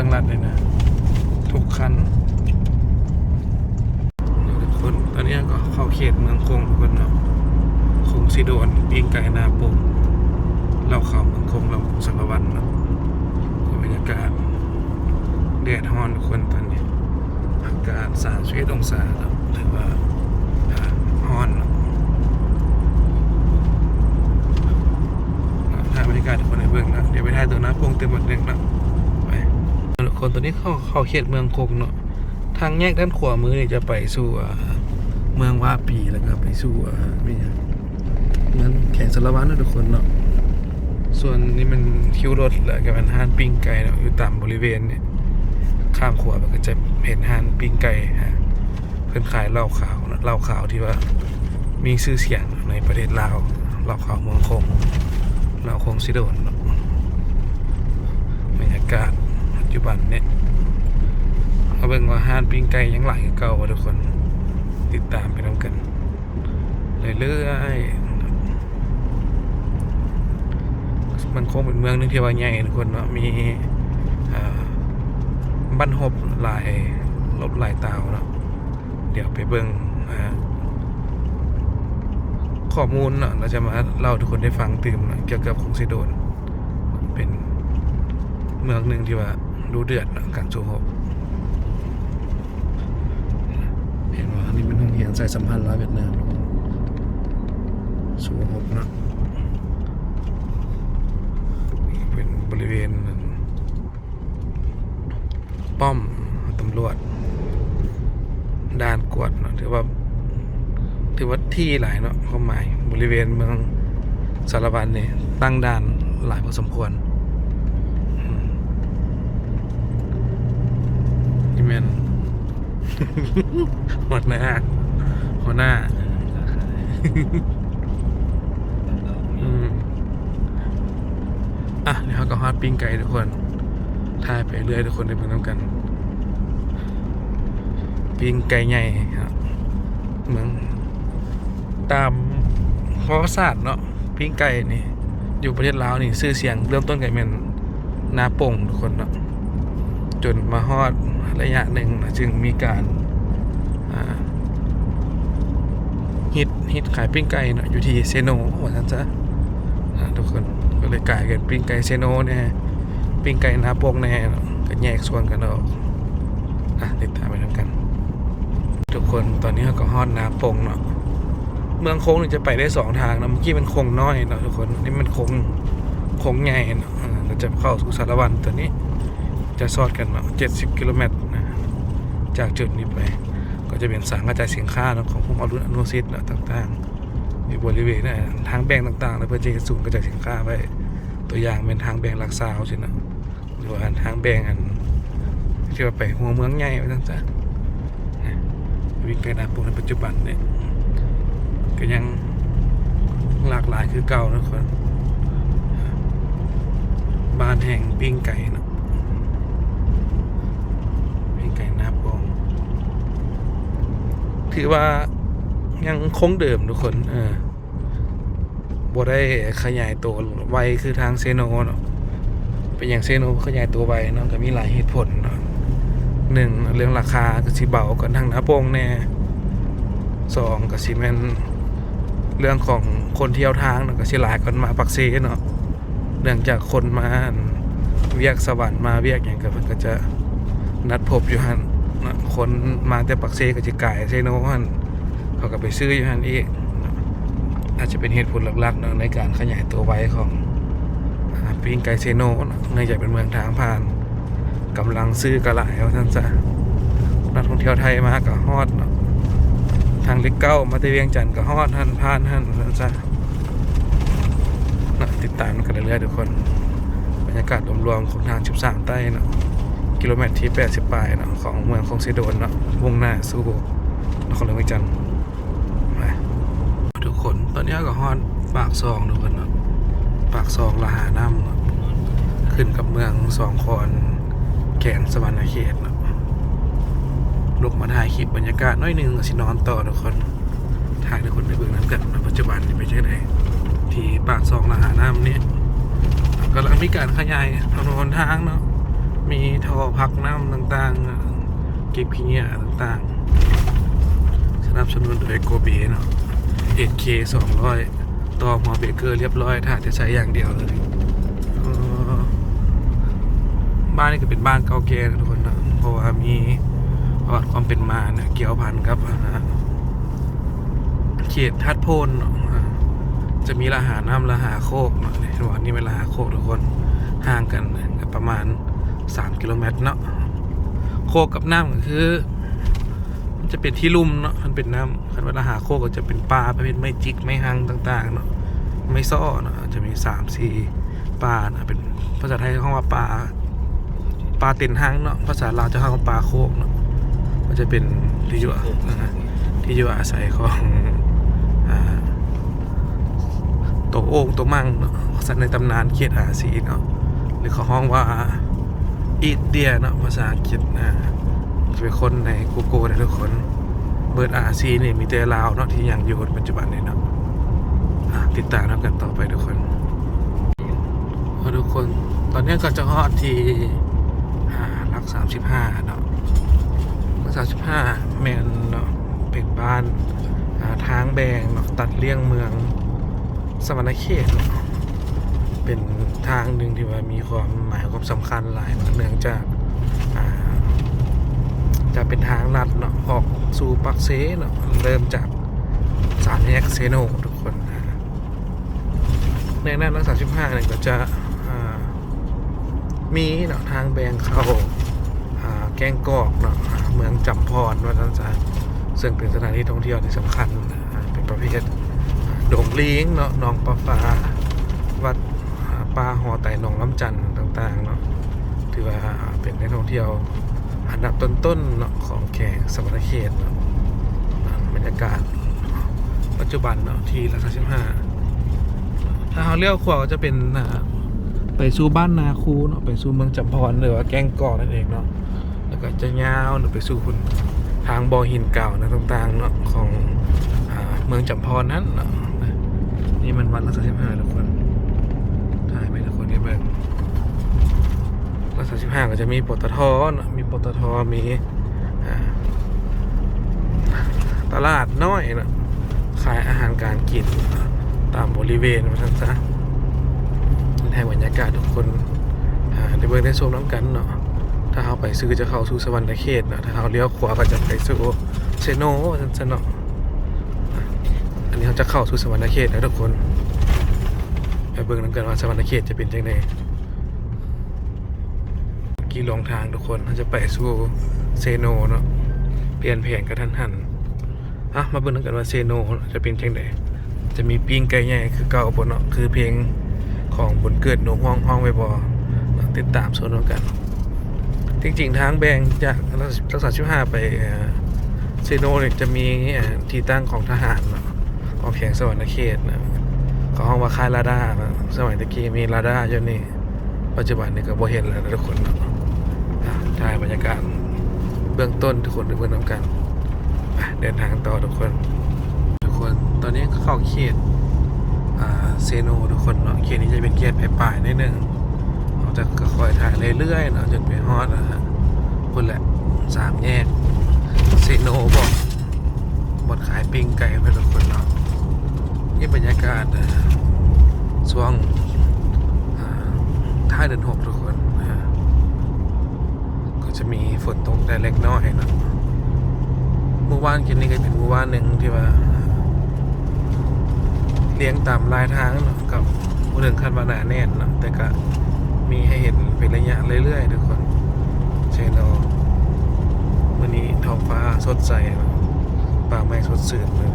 รื่องรัดเลยนะ ทุกคันทุกคนตอนนี้ก็เข้าเขตเมืองคงทุกคนเนาะคงสิโดนปีงไก่นาปงเราเข้าเมืองคงเราสังวันเนาะบรรยากาศแดดฮ้อนทุกคนตอนนี้อากาศสามสิบเอ็ดองศาเนาะถือว่าฮ้อนเนาะถ่ายบรรยากาศทุกคนในเบื้องนะเดี๋ยวไปถ่ายตัวน้าปงเต็มหมดเลยนะ คนตอนนี้เข้าเข้าเขตเมืองคงเนาะทางแยกด้านขวามือเนี่ยจะไปสู่เมืองว่าปีแล้วก็ไปสู่อ่าไม่เมืองแขงสารวัตรนะทุกคนเนาะส่วนนี้มันคิวรถแล้วก็มันห้านปิ้งไก่เนาะอยู่ตามบริเวณเนี่ยข้ามขวามันก็จะเห็นห้านปิ้งไก่ฮะเพื่อนขายเหล้าขาวนะเหล้าขาวที่ว่ามีชื่อเสียงในประเทศลาวเหล้าขาวเมืองคงเหล้าคงสิโดนบรรยากาศ จจุบันเนี่ยเอาเบิ่งว่าห้านปิ้งไก่ยังไหลเก่าทุกคน ติดตามไปนำกันเรื่อยๆมันคงเป็นเมืองหนึงที่ว่าใหญ่ทุกคนเนาะมีบ้านหบหลายลบหลายตาวเนาะเดี๋ยวไปเบิ่งอ่าข้อมูลเนาะเราจะมาเล่าทุกคนได้ฟังตื่มเนาะเกี่ยวกับคงสิโดนเป็นเมืองหนึ่งที่ว่า ดูเดือดนะการสู้รบเห็นว่านี่เป็นโรงเรียนสายสัมพันธ์ลาวเวียดนามทุกคนสู้รบเนะเป็นบริเวณ ป้อมตำรวจ ด่านกวดเนาะถือว่าถือว่าที่หลายเนาะความหมายบริเวณเมืองสารวัตรเนี่ยตั้งด่านหลายพอสมควรอืมนี่ แมนหัวหน้าหัวหน้าอืมอะเดี๋ยวเขาก็ฮอดปิ้งไก่ทุกคนถ่ายไปเรื่อยทุกคนได้เพิ่งน้ำกัน ปิ้งไก่ใหญ่ครับเหมือนตามประวัติศาสตร์เนาะปิ้งไก่นี่ อยู่ประเทศลาวนี่ชื่อเสียงเริ่มต้นไก่เป็นนาโป่งทุกคนเนาะจนมาฮอดระยะหนึ่งจึงมีการฮิตฮิตขายปิ้งไก่เนาะอยู่ที่เซโนว่าท่านซะทุกคนก็เลยกลายเป็นปิ้งไก่เซโนเนี่ยปิ้งไก่นาโปกแน่เนาะก็แยกส่วนกันออกอะติดตามไปแล้วยกัน ทุกคนตอนนี้ก็ฮอดนาโปงเนาะเมืองโค้งนี่จะไปได้สองทางเนาะเมื่อกี้มันโค้งน้อยเนาะทุกคนนี่มันโค้งโค้งใหญ่เนาะเราจะเข้าสู่สารวันตัวนี้ จะซอดกันเนาะเจ็ดสิบกิโลเมตรนะจากจุดนี้ไป ก็จะเป็นสางกระจายสินค้านะของพวกอรุณอนุสิตนะต่างๆอยู่บริเวณนะทางแบ่งต่างๆแล้วเพื่อจะสูงกระจายสินค้าไว้ตัวอย่างเป็นทางแบ่งรักษาเอาสินะหรือว่าทางแบ่งอันที่ว่าไปหัวเมืองใหญ่ไว้ตั้งแต่วิกฤตนาปูในปัจจุบันเนี่ยก็ยังหลากหลายคือเก่านะคนบ้านแห่งปิ้งไก่นะปิ้งไก่นาปอง ถือว่ายังคงเดิมทุกคนเออบ่ได้ขยายตัวไวคือทางเซโนเนาะเป็นอย่างเซโนขยายตัวไวเนาะก็มีหลายเหตุผลเนาะหนึ่งเรื่องราคาก็สิเบากันทางหน้าโป่งแน่สองก็สิแมนเรื่องของคนเที่ยวทางเนาะก็สิหลายกันมาปักเซเนาะเนื่องจากคนมาเวียกสวรรค์มาเวียกอย่างก็เพิ่นก็จะนัดพบอยู่หันเนาะ คนมาแต่ปักเซก็สิกายเซโนหั่นเขาก็ไปซื้ออยู่หั่นอีกอาจจะเป็นเหตุผลหลักๆในการขยายตัวไว้ของปิงไกเซโนเนื่องจากเป็นเมืองทางผ่านกำลังซื้อกระหลายว่าท่านจะนักท่องเที่ยวไทยมากับฮอดทางเล็กเก้ามาแตเวียงจันทร์กับฮอดท่านผ่านท่านท่านจะนะติดตามกันเรื่อยๆทุกคน บรรยากาศรวมๆของทาง13ใต้เนอะ กิโลเมตรที่ 80ปลายเนอะของเมืองคงเซโดนเนอะวงหน้าสู่นครหลวงเวียงจันทร์มาทุกคนตอนนี้ก็ฮอดปากซองทุกคนเนาะปากซองละหาน้ำเนาะขึ้นกับเมืองสองคอนแขนสวรรณเขตเนาะลุกมาถ่ายคลิปบรรยากาศน้อยหนึงก็สินอนต่อทุกคนถ่ายทุกคนไปเบิ่งน้ำกันว่าปัจจุบันนี่ไปนที่ไหนที่ปากซองละหาน้ำเนี่ยกำลังมีการขยายถนนทางเนาะ มีท่อพักน้ำต่างๆ เก็บขี้เหงื่อต่างๆ สนับสนุนโดยโกเบเนาะ 8K 200 ต่อหัวเบรกเกอร์เรียบร้อย ถ้าจะใช้อย่างเดียวเลย บ้านนี้ก็เป็นบ้านเก่าแก่นะทุกคนนะเพราะว่ามีประวัติความเป็นมาเนี่ยเกี่ยวพันกับอ่าเขตทัดโพนจะมีละหาน้ำละหาโคกเนาะเห็นว่านี่เป็นละหาโคกทุกคนห่างกันประมาณ 3กิโลเมตรเนาะโคกกับน้ำก็คือ มันจะเป็นที่ลุ่มเนาะมันเป็นน้ำคันเวลาหาโคกก็จะเป็นปลาประเภทไม่จิกไม่หังต่าง ๆ เนาะไม่ซ้อเนาะจะมีสามสี่ปลาเนาะเป็นภาษาไทยเขาว่าปลาปลาเต็นหังเนาะภาษาลาวจะเรียกว่าปลาโคกเนาะมันจะเป็นที่อยู่อ่าที่อยู่อาศัยของอ่าตัวโอ่งตัวมั่งเนาะสัตว์ในตำนานเขียดอาซีเนาะหรือเขาห้องว่า อีเดียเนาะภาษาอังกฤษนะเป็นคนใน Google นะทุกคนเบิร์ดอาซีนี่มีแต่ลาวเนาะที่ยังอยู่ในปัจจุบันนี้เนาะติดตามกันต่อไปทุกคนทุกคนตอนนี้ก็จะฮอดที่อ่ารักสามสิบห้าเนาะรักสามสิบห้าแมนเนาะเป็นบ้านทางแบงเนาะตัดเลี่ยงเมืองสมณเขตเนาะ เป็นทางหนึ่งที่ว่ามีความหมายความสำคัญหลายเนื่องจากจะเป็นทางลัดเนาะออกสู่ปักเซเนาะเริ่มจากสามแยกเซโนทุกคนนะในนั้นรักษาสิบห้าเนี่ยก็จะมีเนาะทางแบงเข้าอ่าแกงกอกเนาะเมืองจำพรว่าท่านจะซึ่งเป็นสถานที่ท่องเที่ยวที่สำคัญเป็นประเภทโด่งลิงเนาะหนองปลาฟ้าวัดาปลาหอไต่หนองลำจันทน์ต่างๆเนาะถือว่าเป็นแหล่งท่องเที่ยวอันดับต้นๆเนาะของแขกสมรเขตเนาะบรรยากาศ ปัจจุบันเนาะที่รัชสิบห้าถ้าเขาเลี้ยวขวาก็จะเป็นอ่าไปสู่บ้านนาคูเนาะไปสู่เมืองจำพรหรือว่าแกงกอนั่นเองเนาะแล้วก็จะยาวเนาะไปสู่คุณทางบ่อหินเก่านะต่างๆเนาะของอเมืองจำพรนั้นนี่มันวัดรัชสิบห้าทุกคนถ่ายไหมทุกคนนี่ เบิ่งรักษาสิบห้าก็จะมีปตทมีปตทมีตลาดน้อยนะขายอาหารการกินตามบริเวณว่าท่านซะให้บรรยากาศทุกคนอ่าได้เบิ่งได้ชมน้ำกันเนาะถ้าเขาไปซื้อจะเข้าสู่สวรรค์เขตเนาะถ้าเขาเลี้ยวขวาก็จะไปสู่เซโนว่าท่านซะเนาะอันนี้เขาจะเข้าสู่สวรรค์เขตแล้วทุกคน ไปเบิ่งน้ำกันว่าสวรรคเขตจะเป็นยังไงกี่ลงทางทุกคนเราจะไปสู่เซโนเนาะเปลี่ยนแผนกระทันหันอะมาเบิ่งกันว่าเซโนจะเป็นจังไดจะมีปิ้งไก่ใหญ่คือเก่าบนเนาะคือเพลงของบนเกิดหนูห้องห้องไว้บอติดตามส่วนกัน จริงๆทางแบงจากรักษาชิบห้าไปเซโนเนี่ยจะมีที่ตั้งของทหารเนาะของแข่งสวรรณเขตนะ เขาห้องว่าค่ายลาดาเนาสมัยตะกี้มีลาด้าอยู่นี่ปัจจุบันนี้ก็บ่เห็นแล้วทุกคนถ่ายบรรยากาศเบื้องต้นทุกคนได้เพื่อนน้ำกันเดินทางต่อทุกคน ทุกคนตอนนี้เข้าเขตเซโนทุกคนเนาะเขตนี้จะเป็นเขตปลายๆนิดนึงเราจะคอยถ่ายเรื่อยๆเนาะจนไปฮอดนะฮะคนแหละสามแยกเซโนบอกบดขายปิ้งไก่ไปทุก นี่บรรยากาศช่วงอ่าท้ายเดือนหกทุกคนก็จะมีฝนตกแต่เล็กน้อยเนะเมื่อวานกินนี่ก็เป็นเมื่อวานหนึ่งที่ว่า เลี้ยงตามลายทางนะกับเรื่องคันวาหนาแน่นนะแต่ก็มีให้เห็นเป็นระยะเรื่อยๆทุกคนเช่นอวันนี้ท้องฟ้าสดใสป่าไม้สดชื่นเลย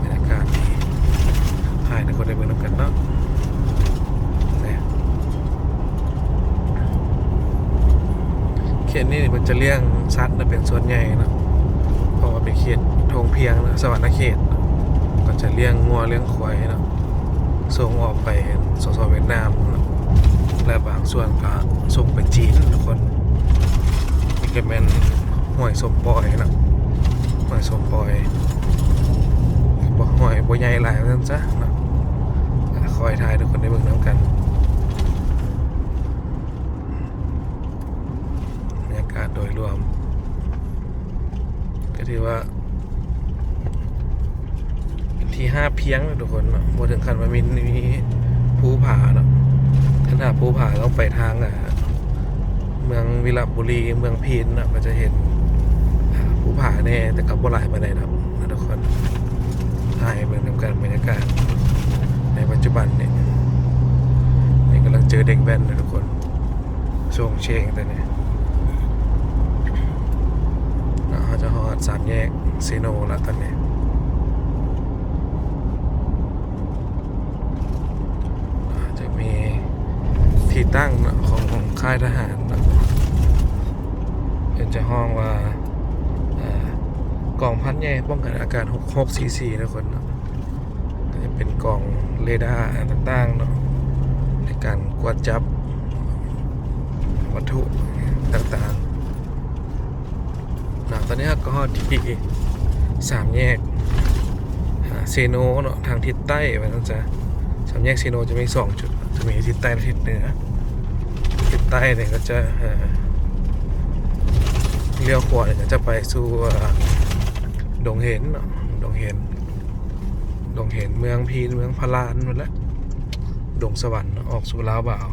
บรรยากาศ ดีให้ทุกคนได้เบิ่งนำกันเนาะเนี่ยเขตนี้มันจะเลี้ยงสัตว์นะเป็นส่วนใหญ่นะเพราะว่าเป็นเขตทงเพียงนะสวรรค์เขต ก็จะเลี้ยงงัวเลี้ยงควายนะส่งออกไปสสเวียดนามนะและบางส่วนก็ส่งไปจีนทุกคนนี่ก็เป็นห้วยสมปอยนะห้วยสมปอยบ่ห้วยบ่ใหญ่หลายนั่นซะนะ อยทายทุกคนได้เบิ่งน้ำกันบรรยากาศโดยรวม ก็ถือว่า เป็นที่ห้าเพียงทุกคนเนาะบถึงขั้นว่ามีมีภูผาเนาะถ้าภูผาต้องไปทางอะเมืองวิลาบุรีเมืองพีนนาะก็จะเห็นภูผาแน่แต่กับบ่หลายปานใดครับนะทุกคนถ่ายเมืองนำกันบรรยากาศ ในปัจจุบันเนี่ยนี่กำลังเจอเด็กแว่นนะทุกคนช่วงเชงแต่เนี่ยเขาจะหอดสามแยกเซโนแล้วตอนนี้จะมีที่ตั้งของของค่ายทหารเนะเป็นจะห้องว่าอ่ากองพันใหญ่ป้องกันอากาศ6 6 4 4ทุกคนเนอะก็จะ เป็นกล่องเรดาร์ต่างๆเนาะในการกวาดจับวัตถุต่างๆนะตอนนี้ก็ที่สามแยกเซโนเนาะทางทิศใต้ไปนั่นจะสามแยกเซโนจะมีสองจุด จะมีทิศใต้และทิศเหนือ ทิศใต้เนี่ยก็จะเลี้ยวขวาเนี่ยจะไปสู่ดงเห็นเนาะดงเห็น ดงเห็นเมืองพีนเมืองพารานหมดแล้วดงสวรรค์ออกสู่ลาวบ่าว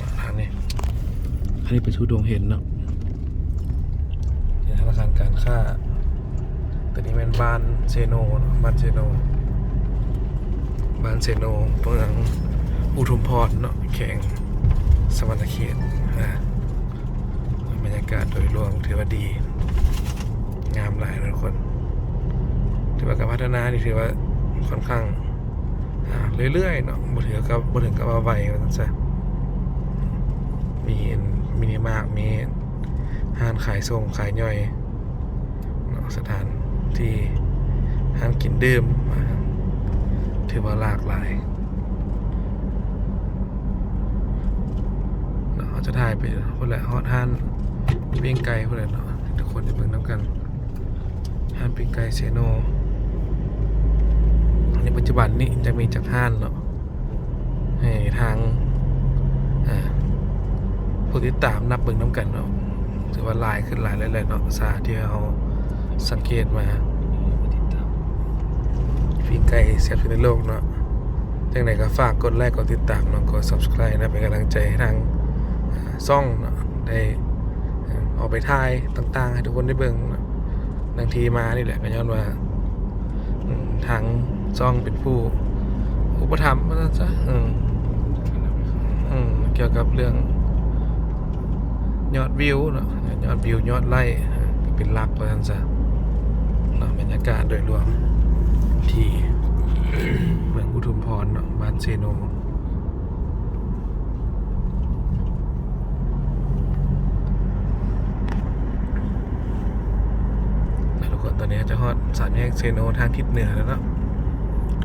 มาทางนี้อันนี้ไปสู่ดงเห็นเนาะนี่ธนาคารการค้าตัวนี้เป็นบ้านเซโนเนาะบ้านเซโนบ้านเซโนเมืองอุทุมพรเนาะแข่งสวรรณเขตนะบรรยากาศโดยรวมถือว่าดี งามหลายนะทุกคน ถือว่าการพัฒนานี่ถือว่าค่อนข้างเรื่อยๆเนาะบ่ถือกับบ่ถึงกับว่าไวว่าซั่นซะมีมินิมาร์มีห้านขายส่งขายย่อยเนาะสถานที่ห้านกินดื่มอ่าถือว่าหลากหลายเนาะเขาจะถ่ายไปพุ่นละฮอดห้านมีเบียงไก่พุ่นละเนาะทุกคนได้เบิ่งนํกันห้านปิ้งไก่เซโน ในปัจจุบันนี้จะมีจากห้านเนาะให้ทางผู้ติดตามนับเบิ่งน้ำกันเนาะถือว่าลายขึ้นหลายเลยๆเนาะสาที่เราสังเกตมาปิ้งไก่เสียบที่ในโลกเนาะจังไหนก็ฝากกดไลค์กดติดตามเนาะกด subscribe นะเป็นกำลังใจให้ทางซ่องเนาะได้ออาไปถ่ายต่าง ๆ ให้ทุกคนได้เบิ่งนาะบางทีมานี่แหละก็ย้อนว่าทาง ซ่องเป็นผู้อุปถัมภ์ว่าซะอืมอืมเกี่ยวกับเรื่อง ยอดวิวเนาะยอดวิวยอดไล่เป็นหลักว่าซั่นซะเนาะบรรยากาศโดยรวมที่เมืองอุทุมพรเนาะบ้านเซโนทุกคนตอนนี้จะฮอดสามแยกเซโนทางทิศเหนือแล้วเนาะ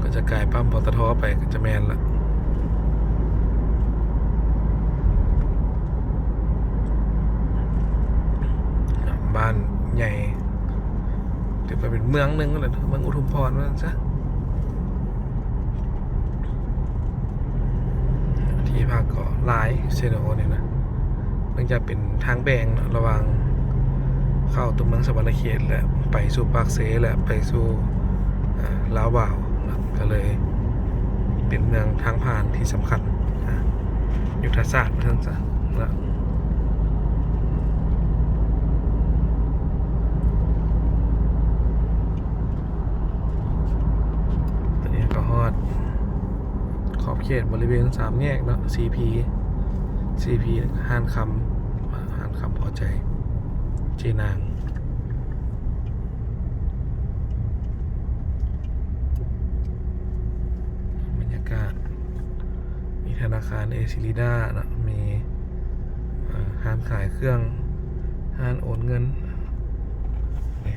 ก็จะกลายปั๊มปตทไปก็จะแมนละบ้านใหญ่ถือไปเป็นเมืองหนึงก็เลยเมืองอุทุมพรว่าซะที่พักก็หลายเซโนเนี่ยนะมันจะเป็นทางแบ่งนะระหว่างเข้าตัวเมืองสวรรณเขตและไปสู่ปากเซและไปสู่ลาวบ่าว ก็เลยเป็นเมืองทางผ่านที่สำคัญยุทธศาสตร์ทั้งสะนะตอนนี้ก็ฮอด ขอบเขตบริเวณสามแยกเนาะ CP CP ห้านคำห้านคำพอใจ เจนาง บรรยากาศ มีธ นาคารเอซิลิดานะมีห้านขายเครื่องห้านโอนเงินนี่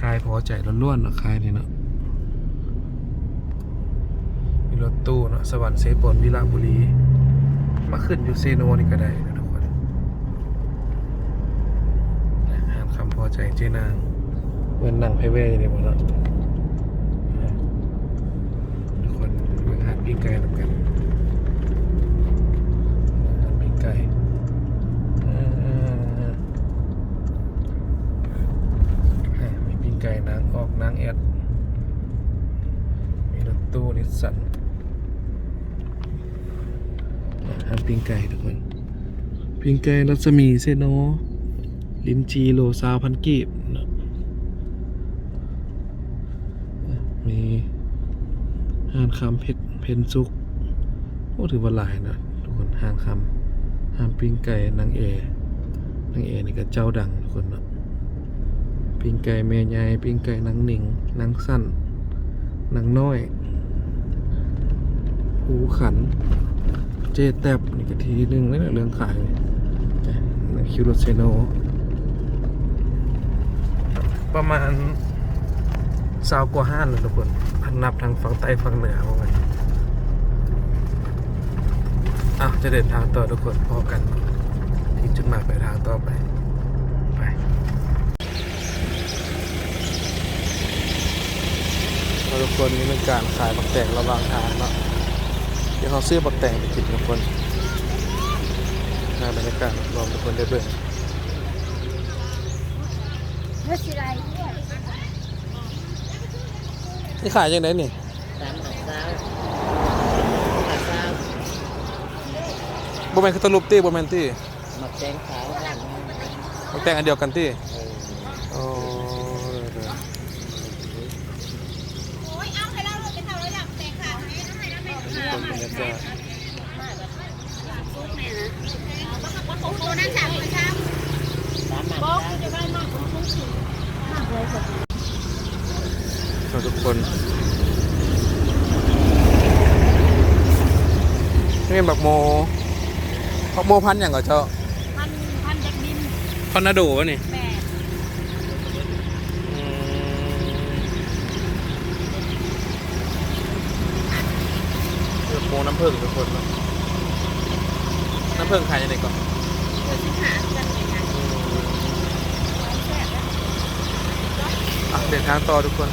ขายพอใจล้วนๆนอะขายนี่เนาะมีรถตู้เนาะสวรรค์เซปนวิลาบุรี มาขึ้นอยู่เซโนนี่ก็ได้นะทุกคนห้ามคำพอใจเจนางเว้นนั่งไพเว่ในหมดแล้วทุกคนเมืองหัดปีไก่เหมือนกันหัดปีไก่เออ ตูนิสสันอาหารปิ้งไก่ทุกคนปิ้งไก่รัศมีเซโนลินจีโลซาวพันกีบนะมีหานคำเพชรเพนซุกโอ้ถือว่าหลายนะทุกคนหานคำหานปิ้งไก่นางเอนางเอนี่ก็เจ้าดังทุกคนนะปิ้งไก่แม่ใหญ่ปิ้งไก่นางหนิงนางสั้นนางน้อย หูขัน เจแตบนี่ก็ทีหนึงเลยนะเรื่องขายนี่นคิวโรเซโน ประมาณสาวกว่าห้านเลยทุกคนพันนับทางฝั่งใต้ฝั่งเหนือว่าไงอะจะเดินทางต่อทุกคนพอกันที่จุดหมายปลายทางต่อไปไปทุกคนนี่เป็นการขายบักแตงระหว่างทางเนาะ ดี๋ยวเขาซื้อบักแตงไปกินทุกคนน่าบรรยากาศรวมทุกคนได้เบิ่งเมื่อสิไรเนี่ยนี่ขายยังไงนี่สามหาเช้าหาเช้าบ่แม่นคือตะลุปตี้บ่แม่นตี้หมักแตงขาวบ้านบักแตงอันเดียวกันตี้เออโอ้ คนบรรยากาศซุกแม่นะว่าโอ้โหนั่นสามคนเช้าสามหมักบอกเช้าจะได้มากของซุกสิมากเลยค่ะสวัสดีทุกคนนี่เป็นบักโมบักโมพันอย่างก่อเจ้าพันพันจากดินพันนาโดวะนี่แป ดคือโมน้ำผึ้งทุกคนเนาะน้ำผึ้งขายยังไงก่อนเพื่อสิหากันเลยนะแซ่บแล้วอะเดินทางต่อทุกคน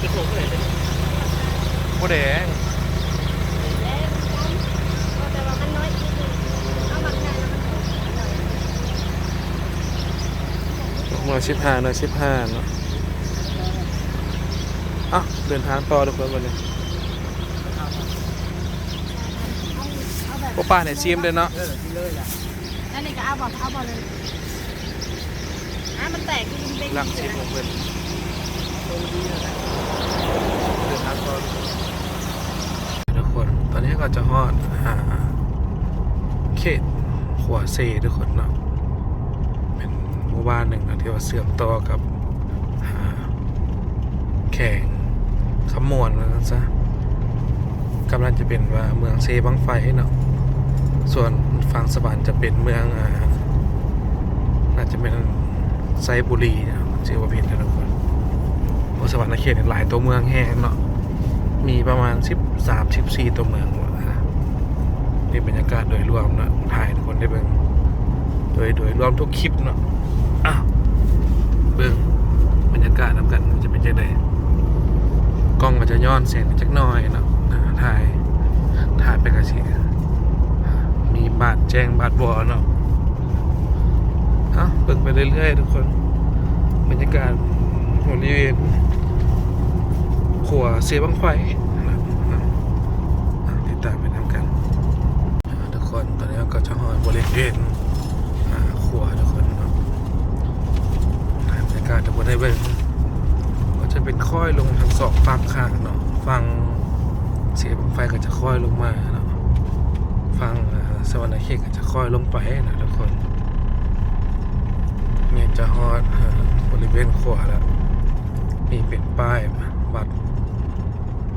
ที่ผมเลยเป็นโมแดงแต่ว่ามันน้อยนิดนึงเอาบางแค่แล้วมันถูกหน่วยสิบห้าหน่วยสิบห้าเนาะอะเดินทางต่อทุกคนวันนี้ เอาแบบพวกป้าเนี่ยซีมเลยเนาะเออที่เลยล่ะนั่นนี่ก็เอาบอกเอาบอกเลยอะมันแตกที่ดินเด้งหลักเลซียมของเพื่อนตรงนี้นะเดินทางต่อทุกคน ตอนนี้ก็จะฮอดอ่าเขตขวาเซทุกคนเนาะเป็นหมู่บ้านหนึ่งนะที่ว่าเสื่อมต่อกับอ่าแข่งขมวนนะซะกำลังจะเป็นว่าเมืองเซบังไฟเนาะ ส่วนฝั่งสวรรค์จะเป็นเมืองอาน่าจะเป็นไซบุรีนะชื่อว่าผิดนะทุกคนเพราะสวรรค์เขตหลายตัวเมืองแห้งเนาะมีประมาณ 13 14 ตัวเมืองนะนี่บรรยากาศโดยรวมเนาะถ่ายทุกคนได้เบิ่งโดยโดยรวมทุกคลิปเนาะอ้าวเบิ่งบรรยากาศนำกันจะเป็นจังไดกล้องมันจะย้อนแสงจักหน่อยเนาะถ่ายถ่ายไปกระสิมี บาดแจ้งบาดบอเนาะเอาเบิ่งไปเรื่อยๆทุกคน บรรยากาศบริเวณขัวเสียบังไฟติดตามไปนำกัน ทุกคนตอนนี้ก็จะหอยบริเวณขัวทุกคนเนาะบรรยากาศจะบนได้เบิ่งก็จะเป็นค่อยลงทางสองฝั่งข้างเนาะฝั่งเสียบังไฟก็จะค่อยลงมาเนาะฝั่ง สวรรค์เขตก็จะค่อยลงไปนะทุกคนเนี่ยจะฮอดบริเวณขวาแล้วมีเป็นป้ายวัด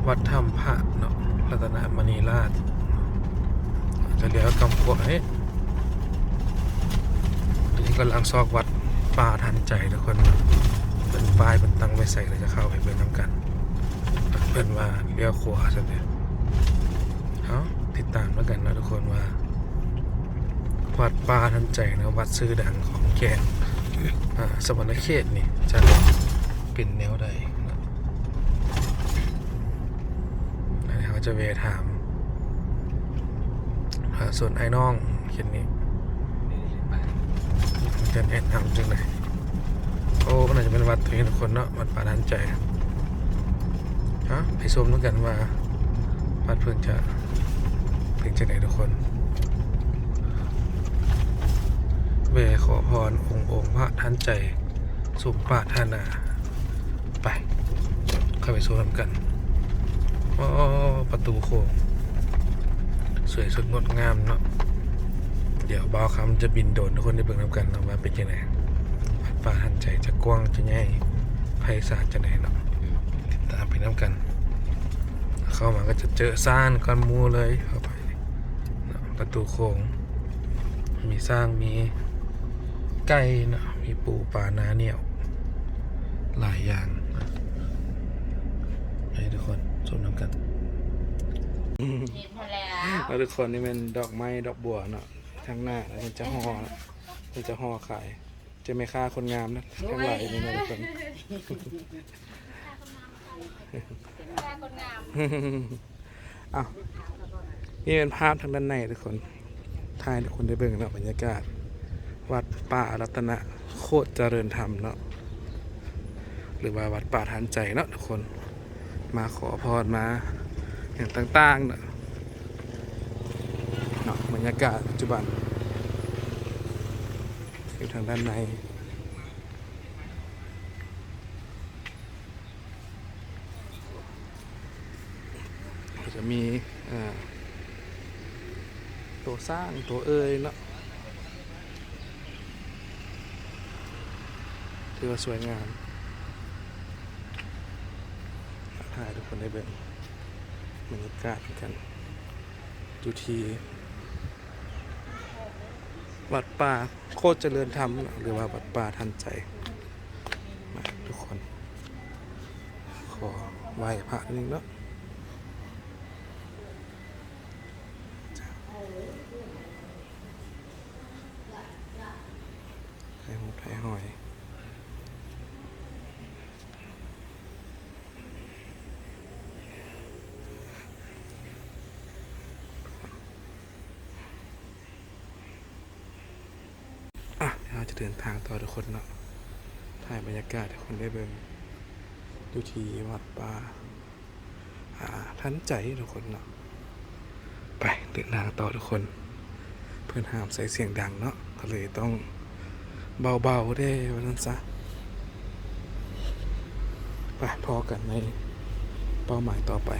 วัดถ้ำพระเนาะรัตนมณีราช จะเลี้ยวกำขวาเฮ้ยอันนี้กำลังซอกวัดป่าทันใจทุกคนเป็นป้ายเป็นตั้งไว้ใส่เราจะเข้าไปเบิ่งน้ำกันเป็นว่าเลี้ยวขวาใช่ไหมเอาติดตามแล้วกันนะทุกคนว่า วัดป่าทันใจนะวัดชื่อดังของแกนอ่สวรรณเขตนี่จะเป็นแนวใดนะเขาจะเวถามส่วนไอ้น้องเขียนนี้มันจะแนะนำจังไหนโอ้น่าจะเป็นวัดตัวนี้ทุกคนเนาะวัดป่าทันใจฮะไปชมแล้วยกันว่าวัดเพิ่อนจะเป็นจังไดทุกคน เวขอพรองค์องค์พระท่านใจสมปารถนา ไป เข้าไปชมกันอ๋อประตูโค้งสวยสดงดงามเนาะเดี๋ยวบ่าวคำจะบินโดนทุกคนได้เบิ่งนำกันเนาะว่าเป็นจังไดวัดป่าทันใจจะกว้างจะใหญ่ไพศาลจังไดเนาะติดตามไปน้ำกัน เข้ามาก็จะเจอซ่านก้อนมูเลยเข้าไปประตูโค้งมีสร้างมี ไก่นะมีปูปลานาเหนียวหลายอย่างนะให้ทุกคนชมน้ำกันเห็นมาแล้วแล้วทุกคนนี่เป็นดอกไม้ดอกบัวเนาะทางหน้าแล้วมันจะห่อมันจะห่อขาย จะไม่ค่าคนงามนะทั้งหลายนี่นะทุกคนแม่คนงามอ้าวนี่เป็นภาพทางด้านในทุกคนถ่ายให้ทุกคนได้เบิ่งเนาะบรรยากาศ วัดป่ารัตนะโคตรเจริญธรรมเนาะหรือว่าวัดป่าทานใจเนาะทุกคนมาขอพรมาอย่างต่างๆเนาะเนาะบรรยากาศปัจจุบันอยู่ทางด้านในก็จะมีตัวสร้างตัวเอยเนาะ ถือว่าสวยงามถ่ายทุกคนได้เบิ่งบรรยากาศกันดูทีวัดป่าโคตรเจริญธรรมหรือว่าวัดป่าทันใจมาทุกคน ขอไหว้พระนิดนึงเนาะไทยหงไทยหอย อะเดี๋ยวเรา จะเดินทางต่อทุกคนเนาะถ่ายบรรยากาศให้คนได้เบิ่งดูทีวัดป่าอ่าท่านใจทุกคนเนาะไปเดินทางต่อทุกคน เพื่อนห้ามใส่เสียงดังเนาะก็เลยต้องเบาๆได้วันนั้นซะไปพอกันในเป้าหมายต่อไป